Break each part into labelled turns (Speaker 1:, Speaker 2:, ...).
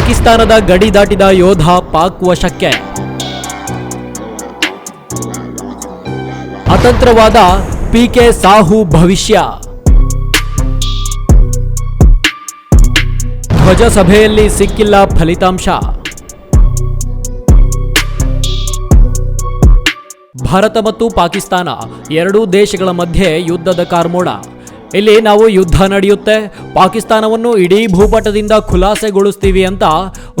Speaker 1: ಪಾಕಿಸ್ತಾನದ ಗಡಿ ದಾಟಿದ ಯೋಧ ಪಾಕ್ ವಶಕ್ಕೆ. ಅತಂತ್ರವಾದ ಪಿಕೆ ಸಾಹು ಭವಿಷ್ಯ. ಧ್ವಜ ಸಭೆಯಲ್ಲಿ ಸಿಕ್ಕಿಲ್ಲ ಫಲಿತಾಂಶ. ಭಾರತ ಮತ್ತು ಪಾಕಿಸ್ತಾನ ಎರಡೂ ದೇಶಗಳ ಮಧ್ಯೆ ಯುದ್ಧದ ಕಾರ್ಮೋಡ. ಇಲ್ಲಿ ನಾವು ಯುದ್ಧ ನಡೆಯುತ್ತೆ. ಪಾಕಿಸ್ತಾನವನ್ನು ಇಡೀ ಭೂಪಟದಿಂದ ಖುಲಾಸೆಗೊಳಿಸ್ತೀವಿ ಅಂತ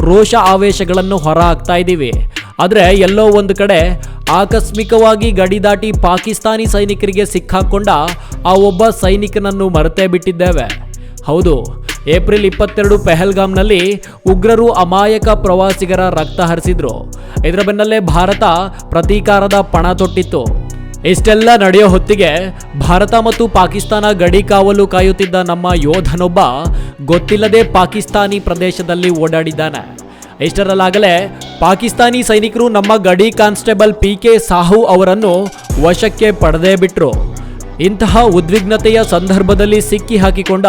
Speaker 1: ರೋಷ ಆವೇಶಗಳನ್ನು ಹೊರ ಹಾಕ್ತಾ ಇದ್ದೀವಿ. ಆದರೆ ಎಲ್ಲೋ ಒಂದು ಕಡೆ ಆಕಸ್ಮಿಕವಾಗಿ ಗಡಿ ದಾಟಿ ಪಾಕಿಸ್ತಾನಿ ಸೈನಿಕರಿಗೆ ಸಿಕ್ಕಾಕೊಂಡ ಆ ಒಬ್ಬ ಸೈನಿಕನನ್ನು ಮರೆತೇ ಬಿಟ್ಟಿದ್ದೇವೆ. ಹೌದು, ಏಪ್ರಿಲ್ ಇಪ್ಪತ್ತೆರಡು ಪೆಹಲ್ಗಾಮ್ನಲ್ಲಿ ಉಗ್ರರು ಅಮಾಯಕ ಪ್ರವಾಸಿಗರ ರಕ್ತ ಹರಿಸಿದ್ರು. ಇದರ ಬೆನ್ನಲ್ಲೇ ಭಾರತ ಪ್ರತೀಕಾರದ ಪಣ ತೊಟ್ಟಿತ್ತು. ಇಷ್ಟೆಲ್ಲ ನಡೆಯೋ ಹೊತ್ತಿಗೆ ಭಾರತ ಮತ್ತು ಪಾಕಿಸ್ತಾನ ಗಡಿ ಕಾವಲು ಕಾಯುತ್ತಿದ್ದ ನಮ್ಮ ಯೋಧನೊಬ್ಬ ಗೊತ್ತಿಲ್ಲದೆ ಪಾಕಿಸ್ತಾನಿ ಪ್ರದೇಶದಲ್ಲಿ ಓಡಾಡಿದ್ದಾನೆ. ಇಷ್ಟರಲ್ಲಾಗಲೇ ಪಾಕಿಸ್ತಾನಿ ಸೈನಿಕರು ನಮ್ಮ ಗಡಿ ಕಾನ್ಸ್ಟೇಬಲ್ ಪಿ ಕೆ ಸಾಹು ಅವರನ್ನು ವಶಕ್ಕೆ ಪಡೆದೇ ಬಿಟ್ಟರು ಇಂತಹ ಉದ್ವಿಗ್ನತೆಯ ಸಂದರ್ಭದಲ್ಲಿ ಸಿಕ್ಕಿ ಹಾಕಿಕೊಂಡ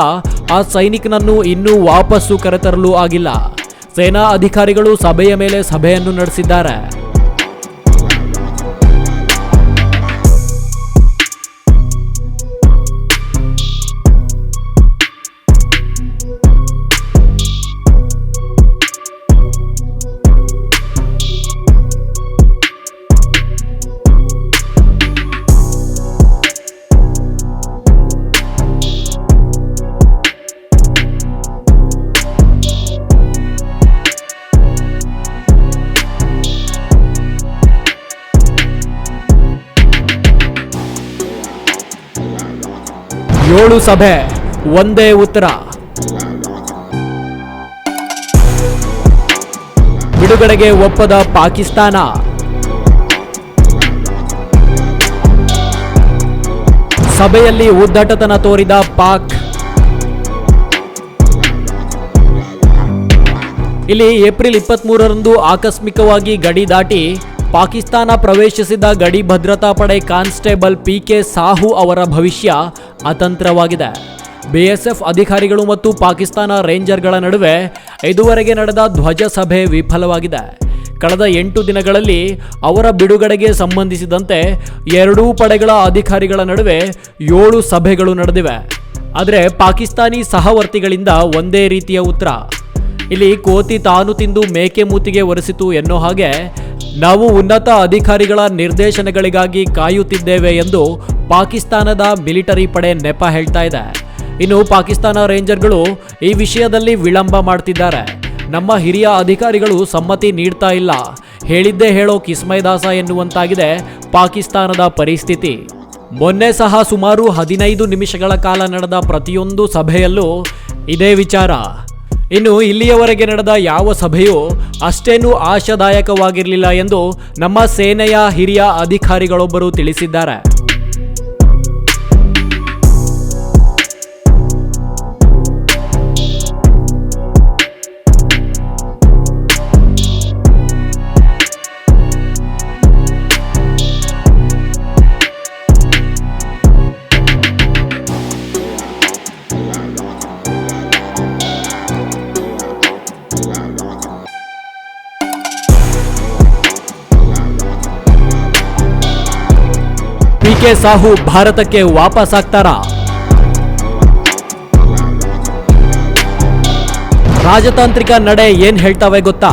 Speaker 1: ಆ ಸೈನಿಕನನ್ನು ಇನ್ನೂ ವಾಪಸ್ಸು ಕರೆತರಲು ಆಗಿಲ್ಲ. ಸೇನಾ ಅಧಿಕಾರಿಗಳು ಸಭೆಯ ಮೇಲೆ ಸಭೆಯನ್ನು ನಡೆಸಿದ್ದಾರೆ. ಏಳು ಸಭೆ, ಒಂದೇ ಉತ್ತರ. ಬಿಡುಗಡೆಗೆ ಒಪ್ಪದ ಪಾಕಿಸ್ತಾನ. ಸಭೆಯಲ್ಲಿ ಉದ್ದಟತನ ತೋರಿದ ಪಾಕ್. ಇಲ್ಲಿ ಏಪ್ರಿಲ್ ಇಪ್ಪತ್ಮೂರರಂದು ಆಕಸ್ಮಿಕವಾಗಿ ಗಡಿ ದಾಟಿ ಪಾಕಿಸ್ತಾನ ಪ್ರವೇಶಿಸಿದ ಗಡಿ ಭದ್ರತಾ ಪಡೆ ಕಾನ್ಸ್ಟೇಬಲ್ ಪಿ ಕೆ ಸಾಹು ಅವರ ಭವಿಷ್ಯ ಅತಂತ್ರವಾಗಿದೆ. ಬಿಎಸ್ಎಫ್ ಅಧಿಕಾರಿಗಳು ಮತ್ತು ಪಾಕಿಸ್ತಾನ ರೇಂಜರ್ಗಳ ನಡುವೆ ಇದುವರೆಗೆ ನಡೆದ ಧ್ವಜ ಸಭೆ ವಿಫಲವಾಗಿದೆ. ಕಳೆದ ಎಂಟು ದಿನಗಳಲ್ಲಿ ಅವರ ಬಿಡುಗಡೆಗೆ ಸಂಬಂಧಿಸಿದಂತೆ ಎರಡೂ ಪಡೆಗಳ ಅಧಿಕಾರಿಗಳ ನಡುವೆ ಏಳು ಸಭೆಗಳು ನಡೆದಿವೆ. ಆದರೆ ಪಾಕಿಸ್ತಾನಿ ಸಹವರ್ತಿಗಳಿಂದ ಒಂದೇ ರೀತಿಯ ಉತ್ತರ. ಇಲ್ಲಿ ಕೋತಿ ತಾನು ತಿಂದು ಮೇಕೆ ಮೂತಿಗೆ ಒರೆಸಿತು ಎನ್ನೋ ಹಾಗೆ ನಾವು ಉನ್ನತ ಅಧಿಕಾರಿಗಳ ನಿರ್ದೇಶನಗಳಿಗಾಗಿ ಕಾಯುತ್ತಿದ್ದೇವೆ ಎಂದು ಪಾಕಿಸ್ತಾನದ ಮಿಲಿಟರಿ ಪಡೆ ನೆಪ ಹೇಳ್ತಾ ಇದೆ. ಇನ್ನು ಪಾಕಿಸ್ತಾನ ರೇಂಜರ್ಗಳು ಈ ವಿಷಯದಲ್ಲಿ ವಿಳಂಬ ಮಾಡ್ತಿದ್ದಾರೆ. ನಮ್ಮ ಹಿರಿಯ ಅಧಿಕಾರಿಗಳು ಸಮ್ಮತಿ ನೀಡ್ತಾ ಇಲ್ಲ. ಹೇಳಿದ್ದೇ ಹೇಳೋ ಕಿಸ್ಮಯದಾಸ ಎನ್ನುವಂತಾಗಿದೆ ಪಾಕಿಸ್ತಾನದ ಪರಿಸ್ಥಿತಿ. ಮೊನ್ನೆ ಸಹ ಸುಮಾರು ಹದಿನೈದು ನಿಮಿಷಗಳ ಕಾಲ ನಡೆದ ಪ್ರತಿಯೊಂದು ಸಭೆಯಲ್ಲೂ ಇದೇ ವಿಚಾರ. ಇನ್ನು ಇಲ್ಲಿಯವರೆಗೆ ನಡೆದ ಯಾವ ಸಭೆಯೂ ಅಷ್ಟೇನೂ ಆಶಾದಾಯಕವಾಗಿರಲಿಲ್ಲ ಎಂದು ನಮ್ಮ ಸೇನೆಯ ಹಿರಿಯ ಅಧಿಕಾರಿಗಳೊಬ್ಬರು ತಿಳಿಸಿದ್ದಾರೆ. ಕೆ ಸಾಹು, ಭಾರತಕ್ಕೆ ವಾಪಸ್ ಆಗ್ತಾರಾ? ರಾಜತಾಂತ್ರಿಕ ನಡೆ ಏನ್ ಹೇಳ್ತಾವೆ ಗೊತ್ತಾ?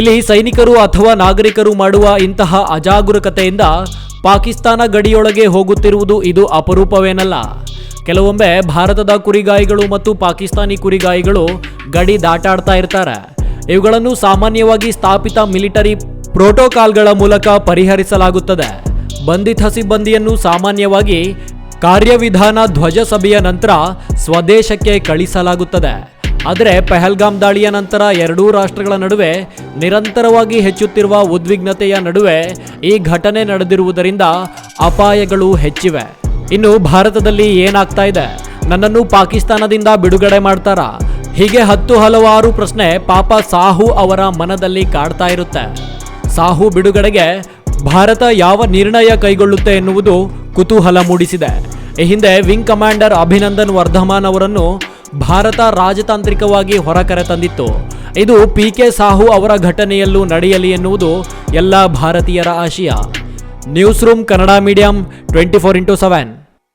Speaker 1: ಇಲ್ಲಿ ಸೈನಿಕರು ಅಥವಾ ನಾಗರಿಕರು ಮಾಡುವ ಇಂತಹ ಅಜಾಗರೂಕತೆಯಿಂದ ಪಾಕಿಸ್ತಾನ ಗಡಿಯೊಳಗೆ ಹೋಗುತ್ತಿರುವುದು ಇದು ಅಪರೂಪವೇನಲ್ಲ. ಕೆಲವೊಮ್ಮೆ ಭಾರತದ ಕುರಿಗಾಯಿಗಳು ಮತ್ತು ಪಾಕಿಸ್ತಾನಿ ಕುರಿಗಾಯಿಗಳು ಗಡಿ ದಾಟಾಡ್ತಾ ಇರ್ತಾರೆ. ಇವುಗಳನ್ನು ಸಾಮಾನ್ಯವಾಗಿ ಸ್ಥಾಪಿತ ಮಿಲಿಟರಿ ಪ್ರೋಟೋಕಾಲ್ಗಳ ಮೂಲಕ ಪರಿಹರಿಸಲಾಗುತ್ತದೆ. ಬಂಧಿತ ಸಿಬ್ಬಂದಿಯನ್ನು ಸಾಮಾನ್ಯವಾಗಿ ಕಾರ್ಯವಿಧಾನ ಧ್ವಜ ಸಭೆಯ ನಂತರ ಸ್ವದೇಶಕ್ಕೆ ಕಳಿಸಲಾಗುತ್ತದೆ. ಆದರೆ ಪೆಹಲ್ಗಾಮ್ ದಾಳಿಯ ನಂತರ ಎರಡೂ ರಾಷ್ಟ್ರಗಳ ನಡುವೆ ನಿರಂತರವಾಗಿ ಹೆಚ್ಚುತ್ತಿರುವ ಉದ್ವಿಗ್ನತೆಯ ನಡುವೆ ಈ ಘಟನೆ ನಡೆದಿರುವುದರಿಂದ ಅಪಾಯಗಳು ಹೆಚ್ಚಿವೆ. ಇನ್ನು ಭಾರತದಲ್ಲಿ ಏನಾಗ್ತಾ ಇದೆ? ನನ್ನನ್ನು ಪಾಕಿಸ್ತಾನದಿಂದ ಬಿಡುಗಡೆ ಮಾಡ್ತಾರಾ? ಹೀಗೆ ಹತ್ತು ಹಲವಾರು ಪ್ರಶ್ನೆ ಪಾಪ ಸಾಹು ಅವರ ಮನದಲ್ಲಿ ಕಾಡ್ತಾ ಇರುತ್ತೆ. ಸಾಹು ಬಿಡುಗಡೆಗೆ ಭಾರತ ಯಾವ ನಿರ್ಣಯ ಕೈಗೊಳ್ಳುತ್ತೆ ಎನ್ನುವುದು ಕುತೂಹಲ ಮೂಡಿಸಿದೆ. ಈ ಹಿಂದೆ ವಿಂಗ್ ಕಮಾಂಡರ್ ಅಭಿನಂದನ್ ವರ್ಧಮಾನ್ ಅವರನ್ನು ಭಾರತ ರಾಜತಾಂತ್ರಿಕವಾಗಿ ಹೊರಕರೆ ತಂದಿತ್ತು. ಇದು ಪಿ ಕೆ ಸಾಹು ಅವರ ಘಟನೆಯಲ್ಲೂ ನಡೆಯಲಿ ಎನ್ನುವುದು ಎಲ್ಲ ಭಾರತೀಯರ ಆಶಯ. Newsroom Kannada medium twenty four into seven.